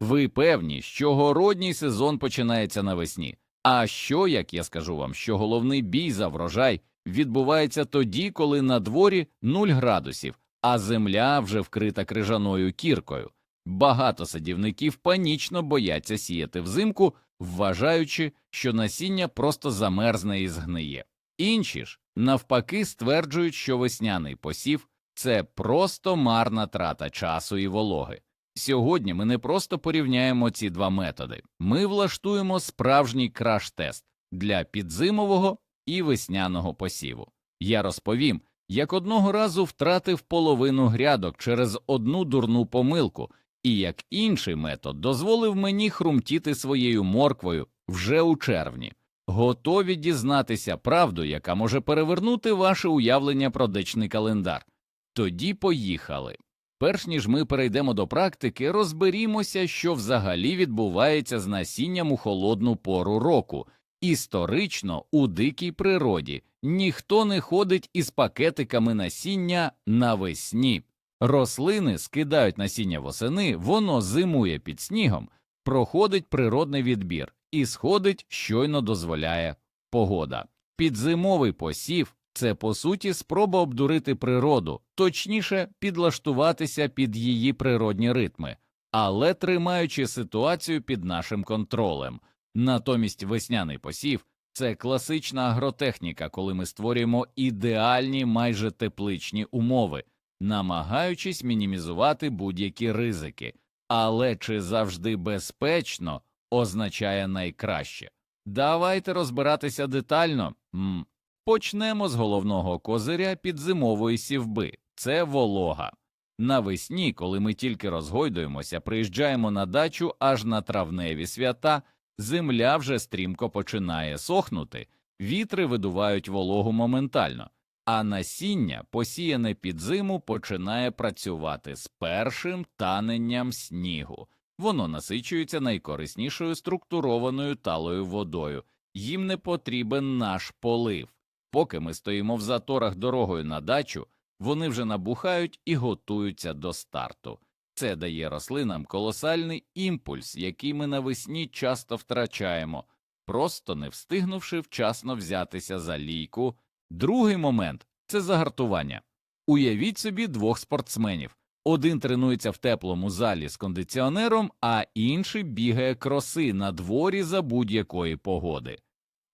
Ви певні, що городній сезон починається навесні. А що, як я скажу вам, що головний бій за врожай відбувається тоді, коли на дворі 0 градусів, а земля вже вкрита крижаною кіркою. Багато садівників панічно бояться сіяти взимку, вважаючи, що насіння просто замерзне і згниє. Інші ж, навпаки, стверджують, що весняний посів це просто марна трата часу і вологи. Сьогодні ми не просто порівняємо ці два методи, ми влаштуємо справжній краш-тест для підзимового і весняного посіву. Я розповім, як одного разу втратив половину грядок через одну дурну помилку, і як інший метод дозволив мені хрумтіти своєю морквою вже у червні. Готові дізнатися правду, яка може перевернути ваше уявлення про дичний календар. Тоді поїхали. Перш ніж ми перейдемо до практики, розберімося, що взагалі відбувається з насінням у холодну пору року. Історично у дикій природі ніхто не ходить із пакетиками насіння навесні. Рослини скидають насіння восени, воно зимує під снігом, проходить природний відбір і сходить, щойно дозволяє погода. Підзимовий посів це по суті спроба обдурити природу, точніше підлаштуватися під її природні ритми, але тримаючи ситуацію під нашим контролем. Натомість весняний посів це класична агротехніка, коли ми створюємо ідеальні майже тепличні умови, намагаючись мінімізувати будь-які ризики. Але чи завжди безпечно означає найкраще? Давайте розбиратися детально. М. Почнемо з головного козиря підзимової сівби це волога. Навесні, коли ми тільки розгойдуємося, приїжджаємо на дачу аж на травневі свята, земля вже стрімко починає сохнути, вітри видувають вологу моментально, а насіння, посіяне під зиму, починає працювати з першим таненням снігу. Воно насичується найкориснішою структурованою талою водою, їм не потрібен наш полив. Поки ми стоїмо в заторах дорогою на дачу, вони вже набухають і готуються до старту. Це дає рослинам колосальний імпульс, який ми навесні часто втрачаємо, просто не встигнувши вчасно взятися за лійку. Другий момент це загартування. Уявіть собі двох спортсменів. Один тренується в теплому залі з кондиціонером, а інший бігає кроси на дворі за будь-якої погоди.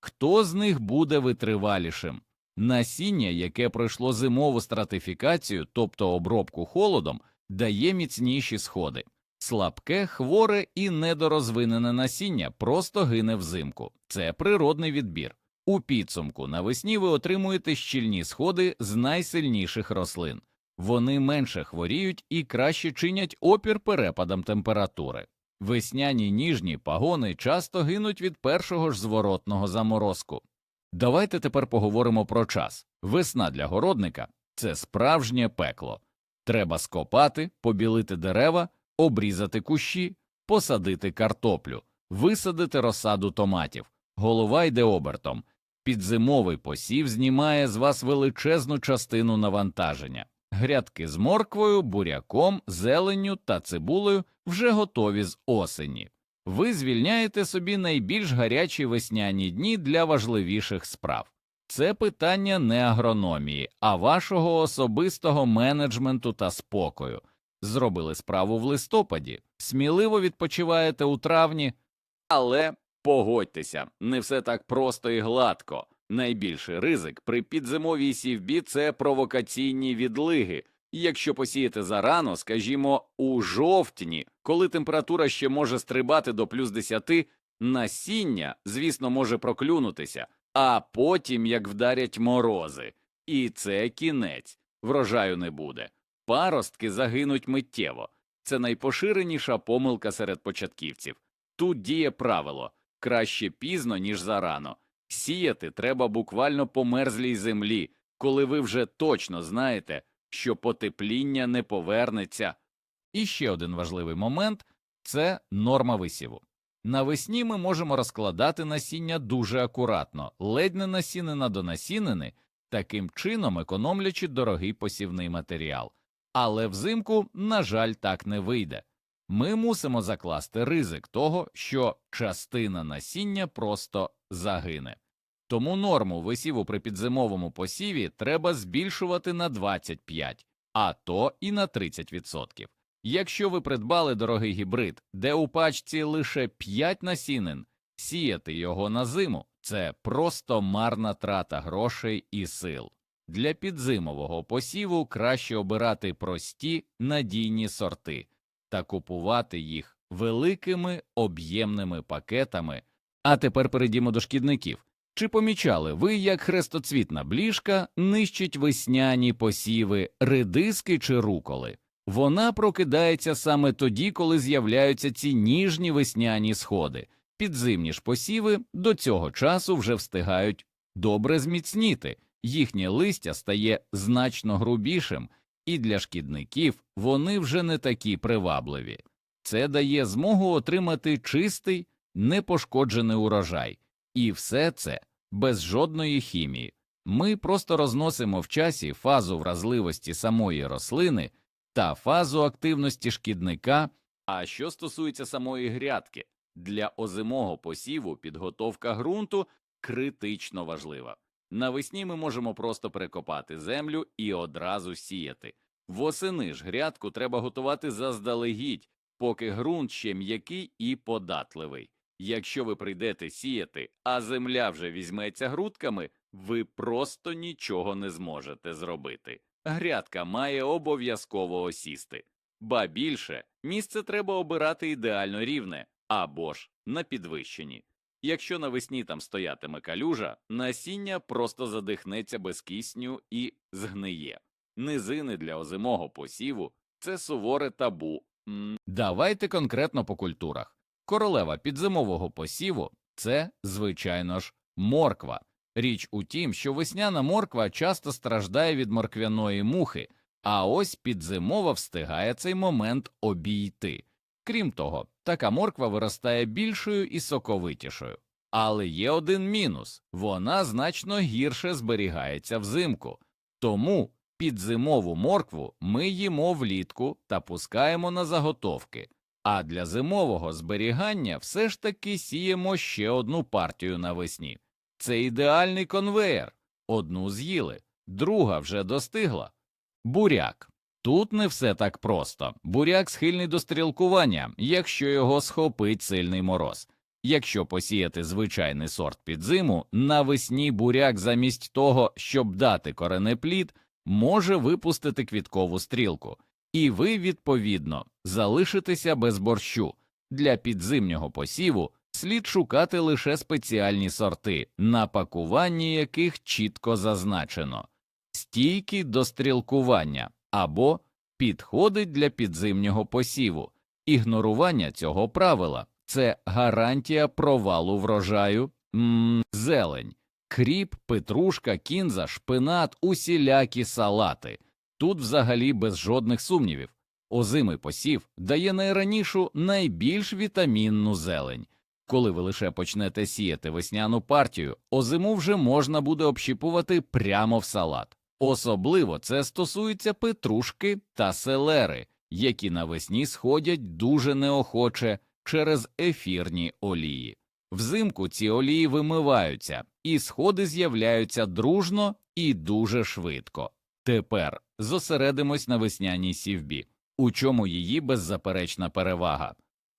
Хто з них буде витривалішим? Насіння, яке пройшло зимову стратифікацію, тобто обробку холодом, дає міцніші сходи. Слабке, хворе і недорозвинене насіння просто гине взимку. Це природний відбір. У підсумку навесні ви отримуєте щільні сходи з найсильніших рослин. Вони менше хворіють і краще чинять опір перепадам температури. Весняні ніжні пагони часто гинуть від першого ж зворотного заморозку. Давайте тепер поговоримо про час. Весна для городника це справжнє пекло. Треба скопати, побілити дерева, обрізати кущі, посадити картоплю, висадити розсаду томатів. Голова йде обертом. Підзимовий посів знімає з вас величезну частину навантаження. Грядки з морквою, буряком, зеленню та цибулею вже готові з осені. Ви звільняєте собі найбільш гарячі весняні дні для важливіших справ. Це питання не агрономії, а вашого особистого менеджменту та спокою. Зробили справу в листопаді, сміливо відпочиваєте у травні, але погодьтеся, не все так просто і гладко. Найбільший ризик при підзимовій сівбі це провокаційні відлиги. Якщо посіяти зарано, скажімо, у жовтні, коли температура ще може стрибати до плюс 10, насіння, звісно, може проклюнутися, а потім як вдарять морози. І це кінець, врожаю не буде. Паростки загинуть миттєво. Це найпоширеніша помилка серед початківців. Тут діє правило краще пізно, ніж зарано. Сіяти треба буквально по мерзлій землі, коли ви вже точно знаєте, що потепління не повернеться. І ще один важливий момент це норма висіву. Навесні ми можемо розкладати насіння дуже акуратно, ледь не насінина до насінини, таким чином економлячи дорогий посівний матеріал. Але взимку, на жаль, так не вийде. ми мусимо закласти ризик того, що частина насіння просто загине. Тому норму висіву при підзимовому посіві треба збільшувати на 25, а то і на 30%. Якщо ви придбали дорогий гібрид, де у пачці лише 5 насінин, сіяти його на зиму це просто марна трата грошей і сил. Для підзимового посіву краще обирати прості надійні сорти та купувати їх великими об'ємними пакетами. А тепер перейдімо до шкідників. Чи помічали ви, як хрестоцвітна бліжка нищить весняні посіви, редиски чи руколи? Вона прокидається саме тоді, коли з'являються ці ніжні весняні сходи. Підзимні ж посіви до цього часу вже встигають добре зміцніти, їхнє листя стає значно грубішим, і для шкідників вони вже не такі привабливі. Це дає змогу отримати чистий, непошкоджений урожай, і все це без жодної хімії. Ми просто розносимо в часі фазу вразливості самої рослини та фазу активності шкідника. А що стосується самої грядки, для озимого посіву підготовка ґрунту критично важлива. Навесні ми можемо просто перекопати землю і одразу сіяти. Восени ж грядку треба готувати заздалегідь, поки ґрунт ще м'який і податливий. Якщо ви прийдете сіяти, а земля вже візьметься грудками, ви просто нічого не зможете зробити. Грядка має обов'язково осісти. Ба більше, місце треба обирати ідеально рівне або ж на підвищенні. Якщо навесні там стоятиме калюжа, насіння просто задихнеться без кисню і згниє. Низини для озимого посіву це суворе табу. Давайте конкретно по культурах. Королева підзимового посіву це, звичайно ж, морква. Річ у тім, що весняна морква часто страждає від морквяної мухи, а ось підзимова встигає цей момент обійти. Крім того, така морква виростає більшою і соковитішою. Але є один мінус вона значно гірше зберігається взимку. Тому підзимову моркву ми їмо влітку та пускаємо на заготовки. А для зимового зберігання все ж таки сіємо ще одну партію навесні. Це ідеальний конвеєр. Одну з'їли, друга вже достигла. Буряк. Тут не все так просто. Буряк схильний до стрілкування, якщо його схопить сильний мороз. Якщо посіяти звичайний сорт під зиму, навесні буряк замість того, щоб дати коренеплід, може випустити квіткову стрілку, і ви, відповідно, залишитеся без борщу. Для підзимнього посіву слід шукати лише спеціальні сорти, на пакуванні яких чітко зазначено стійкі до стрілкування або підходить для підзимнього посіву. Ігнорування цього правила це гарантія провалу врожаю, М, зелень, кріп, петрушка, кінза, шпинат, усілякі салати. Тут взагалі без жодних сумнівів. Озимий посів дає найранішу найбільш вітамінну зелень. Коли ви лише почнете сіяти весняну партію, озиму вже можна буде общіпувати прямо в салат. Особливо це стосується петрушки та селери, які навесні сходять дуже неохоче через ефірні олії. Взимку ці олії вимиваються, і сходи з'являються дружно і дуже швидко. Тепер зосередимось на весняній сівбі, у чому її беззаперечна перевага.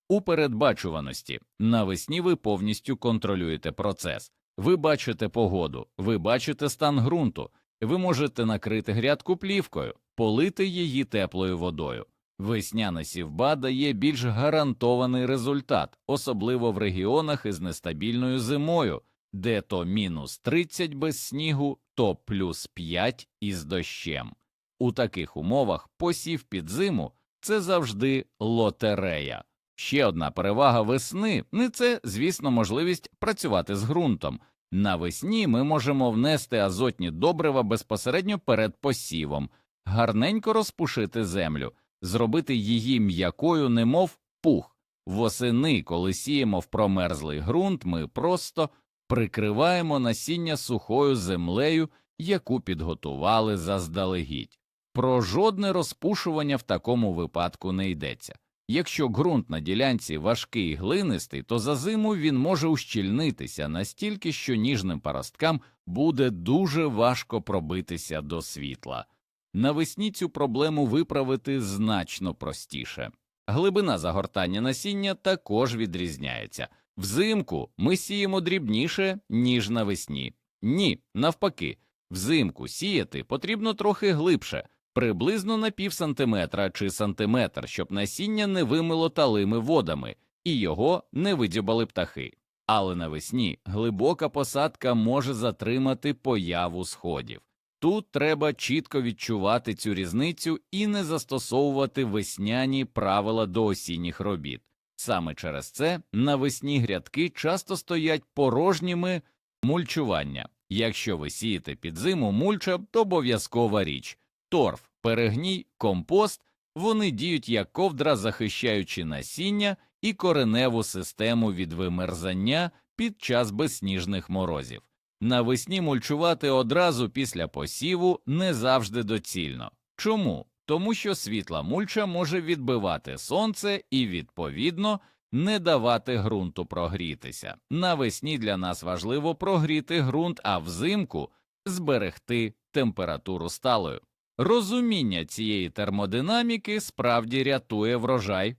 У передбачуваності навесні ви повністю контролюєте процес. Ви бачите погоду, ви бачите стан ґрунту, ви можете накрити грядку плівкою, полити її теплою водою. Весняна сівба дає більш гарантований результат, особливо в регіонах із нестабільною зимою, де то мінус 30 без снігу, то плюс 5 із дощем. У таких умовах посів під зиму це завжди лотерея. Ще одна перевага весни не це, звісно, можливість працювати з ґрунтом. Навесні ми можемо внести азотні добрива безпосередньо перед посівом, гарненько розпушити землю, зробити її м'якою, немов пух. Восени, коли сіємо в промерзлий ґрунт, ми просто прикриваємо насіння сухою землею, яку підготували заздалегідь. Про жодне розпушування в такому випадку не йдеться. Якщо ґрунт на ділянці важкий і глинистий, то за зиму він може ущільнитися настільки, що ніжним паросткам буде дуже важко пробитися до світла. Навесні цю проблему виправити значно простіше. Глибина загортання насіння також відрізняється. Взимку ми сіємо дрібніше, ніж навесні. Ні, навпаки, взимку сіяти потрібно трохи глибше, приблизно на пів сантиметра чи сантиметр, щоб насіння не вимило талими водами і його не видзюбали птахи. Але навесні глибока посадка може затримати появу сходів. Тут треба чітко відчувати цю різницю і не застосовувати весняні правила до осінніх робіт. Саме через це навесні грядки часто стоять порожніми мульчування. Якщо ви сієте під зиму мульча, то обов'язкова річ. Торф, перегній, компост вони діють як ковдра, захищаючи насіння і кореневу систему від вимерзання під час безсніжних морозів. Навесні мульчувати одразу після посіву не завжди доцільно. Чому? Тому що світла мульча може відбивати сонце і, відповідно, не давати ґрунту прогрітися. Навесні для нас важливо прогріти ґрунт, а взимку зберегти температуру сталою. Розуміння цієї термодинаміки справді рятує врожай.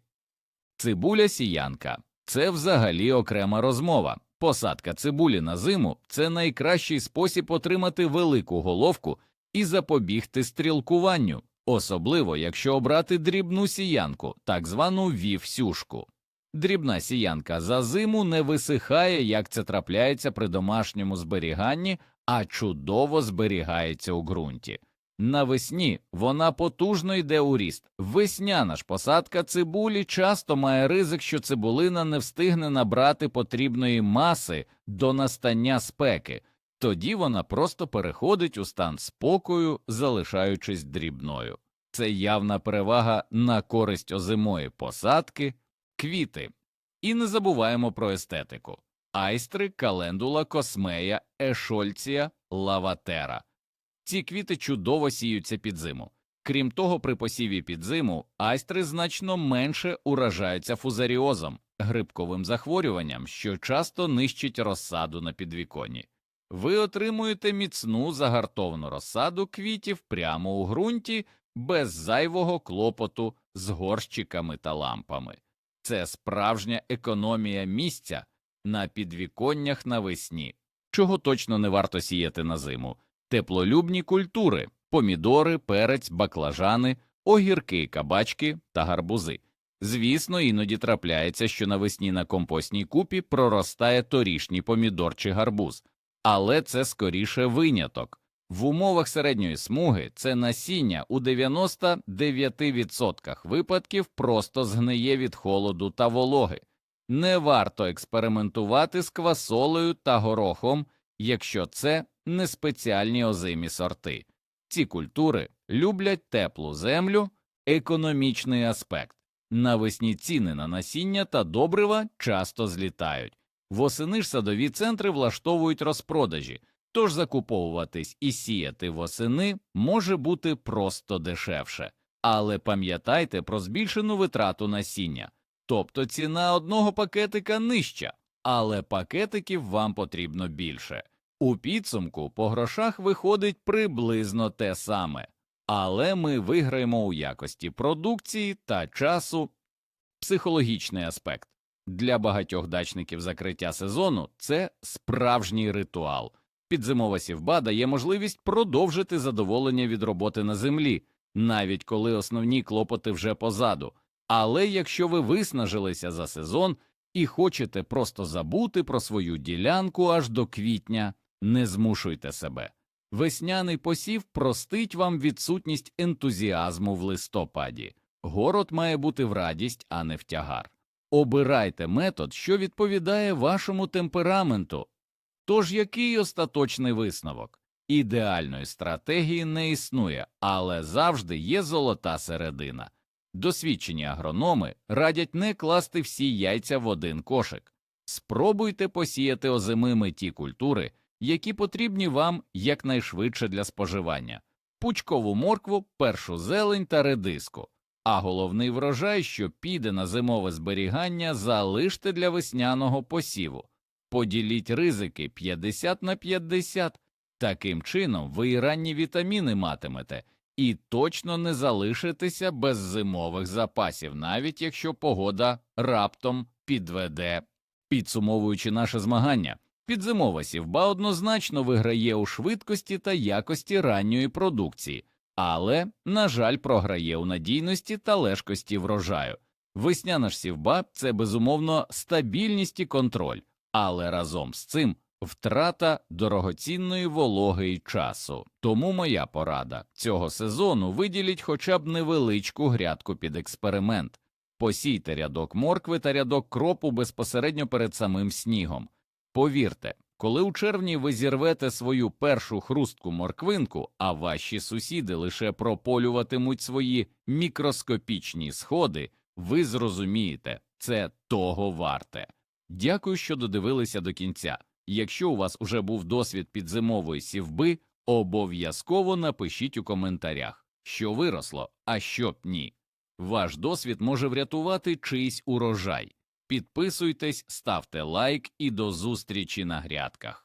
Цибуля сіянка це взагалі окрема розмова. Посадка цибулі на зиму це найкращий спосіб отримати велику головку і запобігти стрілкуванню, особливо якщо обрати дрібну сіянку, так звану вівсюшку. Дрібна сіянка за зиму не висихає, як це трапляється при домашньому зберіганні, а чудово зберігається у ґрунті. Навесні вона потужно йде у ріст. Весняна ж посадка цибулі часто має ризик, що цибулина не встигне набрати потрібної маси до настання спеки, тоді вона просто переходить у стан спокою, залишаючись дрібною. Це явна перевага на користь озимої посадки, квіти. І не забуваємо про естетику айстри, календула, космея, ешольція, лаватера. Ці квіти чудово сіються під зиму. Крім того, при посіві під зиму айстри значно менше уражаються фузаріозом, грибковим захворюванням, що часто нищить розсаду на підвіконні. Ви отримуєте міцну загартовану розсаду квітів прямо у ґрунті без зайвого клопоту з горщиками та лампами. Це справжня економія місця на підвіконнях навесні, чого точно не варто сіяти на зиму теплолюбні культури помідори, перець, баклажани, огірки, кабачки та гарбузи. Звісно, іноді трапляється, що навесні на компостній купі проростає торішній помідор чи гарбуз, але це скоріше виняток. В умовах середньої смуги це насіння у 99% випадків просто згниє від холоду та вологи. Не варто експериментувати з квасолею та горохом, якщо це не спеціальні озимі сорти. Ці культури люблять теплу землю, економічний аспект. Навесні ціни на насіння та добрива часто злітають. Восени ж садові центри влаштовують розпродажі, тож закуповуватись і сіяти восени може бути просто дешевше. Але пам'ятайте про збільшену витрату насіння, тобто ціна одного пакетика нижча, але пакетиків вам потрібно більше. У підсумку по грошах виходить приблизно те саме, але ми виграємо у якості продукції та часу. Психологічний аспект для багатьох дачників закриття сезону це справжній ритуал. Підзимова сівба дає можливість продовжити задоволення від роботи на землі, навіть коли основні клопоти вже позаду. Але якщо ви виснажилися за сезон і хочете просто забути про свою ділянку аж до квітня, не змушуйте себе. Весняний посів простить вам відсутність ентузіазму в листопаді. Город має бути в радість, а не в тягар. Обирайте метод, що відповідає вашому темпераменту. Тож який остаточний висновок? Ідеальної стратегії не існує, але завжди є золота середина. Досвідчені агрономи радять не класти всі яйця в один кошик. Спробуйте посіяти озимими ті культури, які потрібні вам якнайшвидше для споживання пучкову моркву, першу зелень та редиску. А головний врожай, що піде на зимове зберігання, залиште для весняного посіву. Поділіть ризики 50 на 50. Таким чином ви і ранні вітаміни матимете і точно не залишитеся без зимових запасів, навіть якщо погода раптом підведе. Підсумовуючи наше змагання, підзимова сівба однозначно виграє у швидкості та якості ранньої продукції, але, на жаль, програє у надійності та лежкості врожаю. Весняна ж сівба це безумовно стабільність і контроль, але разом з цим втрата дорогоцінної вологи і часу. Тому моя порада цього сезону виділіть хоча б невеличку грядку під експеримент. Посійте рядок моркви та рядок кропу безпосередньо перед самим снігом. Повірте, коли у червні ви зірвете свою першу хрустку морквинку, а ваші сусіди лише прополюватимуть свої мікроскопічні сходи, ви зрозумієте, це того варте. Дякую, що додивилися до кінця. Якщо у вас уже був досвід підзимової сівби, обов'язково напишіть у коментарях, що виросло, а що б ні. Ваш досвід може врятувати чийсь урожай. Підписуйтесь, ставте лайк і до зустрічі на грядках.